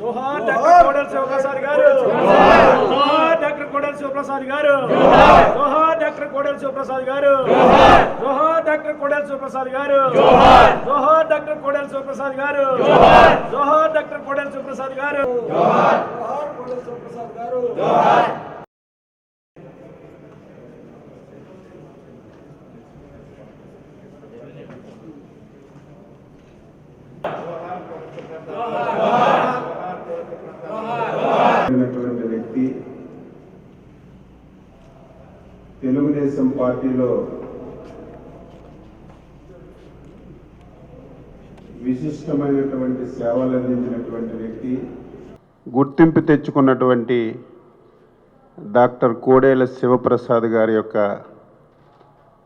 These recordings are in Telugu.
జోహార్ డాక్టర్ కోడెల శివప్రసాద్ గారు. జోహార్ డాక్టర్ కోడెల శివప్రసాద్ గారు. జోహార్. డాక్టర్ కోడెల శివప్రసాద్ గారు. జోహార్. డాక్టర్ కోడెల శివప్రసాద్ గారు. జోహార్. డాక్టర్ కోడెల శివప్రసాద్ గారు. జోహార్. డాక్టర్ కోడెల శివప్రసాద్ గారు. జోహార్. కోడెల శివప్రసాద్ గారు. ఉన్నటువంటి వ్యక్తి తెలుగుదేశం పార్టీలో విశిష్టమైనటువంటి సేవలు అందించినటువంటి వ్యక్తి గుర్తింపు తెచ్చుకున్నటువంటి డాక్టర్ కోడేల శివప్రసాద్ గారి యొక్క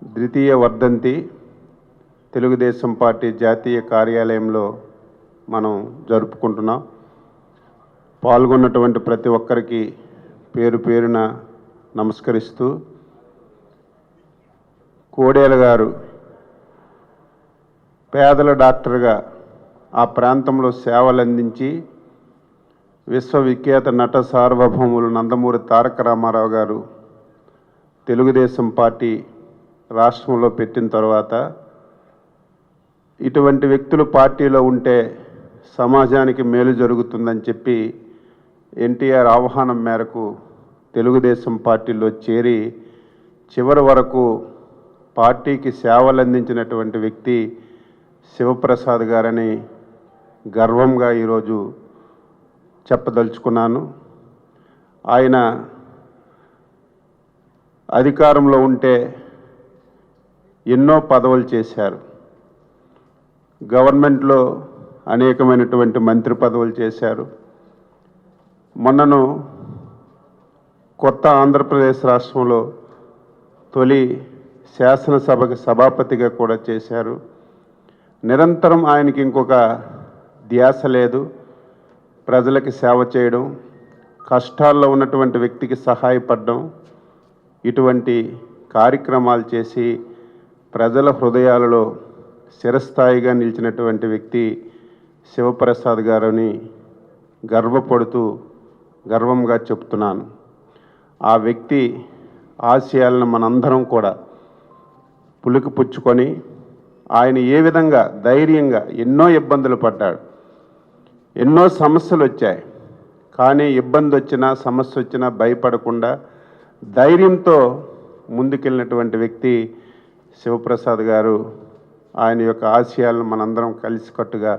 ద్వితీయ వర్ధంతి తెలుగుదేశం పార్టీ జాతీయ కార్యాలయంలో మనం జరుపుకుంటున్నాం. పాల్గొన్నటువంటి ప్రతి ఒక్కరికి పేరు పేరున నమస్కరిస్తూ కోడేల గారు పేదల డాక్టర్గా ఆ ప్రాంతంలో సేవలు అందించి విశ్వవిఖ్యాత నట సార్వభౌములు నందమూరి తారక రామారావు గారు తెలుగుదేశం పార్టీ రాష్ట్రంలో పెట్టిన తర్వాత ఇటువంటి వ్యక్తులు పార్టీలో ఉంటే సమాజానికి మేలు జరుగుతుందని చెప్పి ఎన్టీఆర్ ఆహ్వానం మేరకు తెలుగుదేశం పార్టీలో చేరి చివరి వరకు పార్టీకి సేవలు అందించినటువంటి వ్యక్తి శివప్రసాద్ గారని గర్వంగా ఈరోజు చెప్పదలుచుకున్నాను. ఆయన అధికారంలో ఉంటే ఎన్నో పదవులు చేశారు. గవర్నమెంట్లో అనేకమైనటువంటి మంత్రి పదవులు చేశారు. మొన్నను కొత్త ఆంధ్రప్రదేశ్ రాష్ట్రంలో తొలి శాసనసభకి సభాపతిగా కూడా చేశారు. నిరంతరం ఆయనకి ఇంకొక ధ్యాస లేదు. ప్రజలకి సేవ చేయడం కష్టాల్లో ఉన్నటువంటి వ్యక్తికి సహాయపడడం ఇటువంటి కార్యక్రమాలు చేసి ప్రజల హృదయాలలో చిరస్థాయిగా నిలిచినటువంటి వ్యక్తి శివప్రసాద్ గారని గర్వపడుతూ గర్వంగా చెప్తున్నాను. ఆ వ్యక్తి ఆశయాలను మనందరం కూడా పులికిపుచ్చుకొని ఆయన ఏ విధంగా ధైర్యంగా ఎన్నో ఇబ్బందులు పడ్డాడు. ఎన్నో సమస్యలు వచ్చాయి కానీ ఇబ్బంది వచ్చినా సమస్య వచ్చినా భయపడకుండా ధైర్యంతో ముందుకెళ్ళినటువంటి వ్యక్తి శివప్రసాద్ గారు ఆయన యొక్క ఆశయాలను మనందరం కలిసికట్టుగా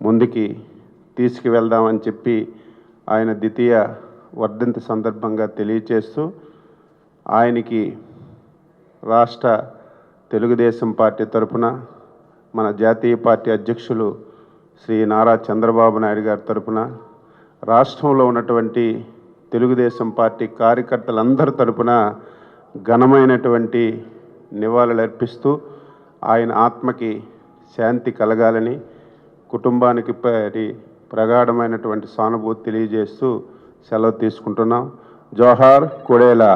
ముందుకి తీసుకువెళ్దామని చెప్పి ఆయన ద్వితీయ వర్ధంతి సందర్భంగా తెలియచేస్తూ ఆయనకి రాష్ట్ర తెలుగుదేశం పార్టీ తరపున మన జాతీయ పార్టీ అధ్యక్షులు శ్రీ నారా చంద్రబాబు నాయుడు గారి తరపున రాష్ట్రంలో ఉన్నటువంటి తెలుగుదేశం పార్టీ కార్యకర్తలందరి తరపున ఘనమైనటువంటి నివాళులు అర్పిస్తూ ఆయన ఆత్మకి శాంతి కలగాలని కుటుంబానికి పరి ప్రగాఢమైనటువంటి సానుభూతి తెలియజేస్తూ సెలవు తీసుకుంటున్నాం. జోహార్ కొడేలా.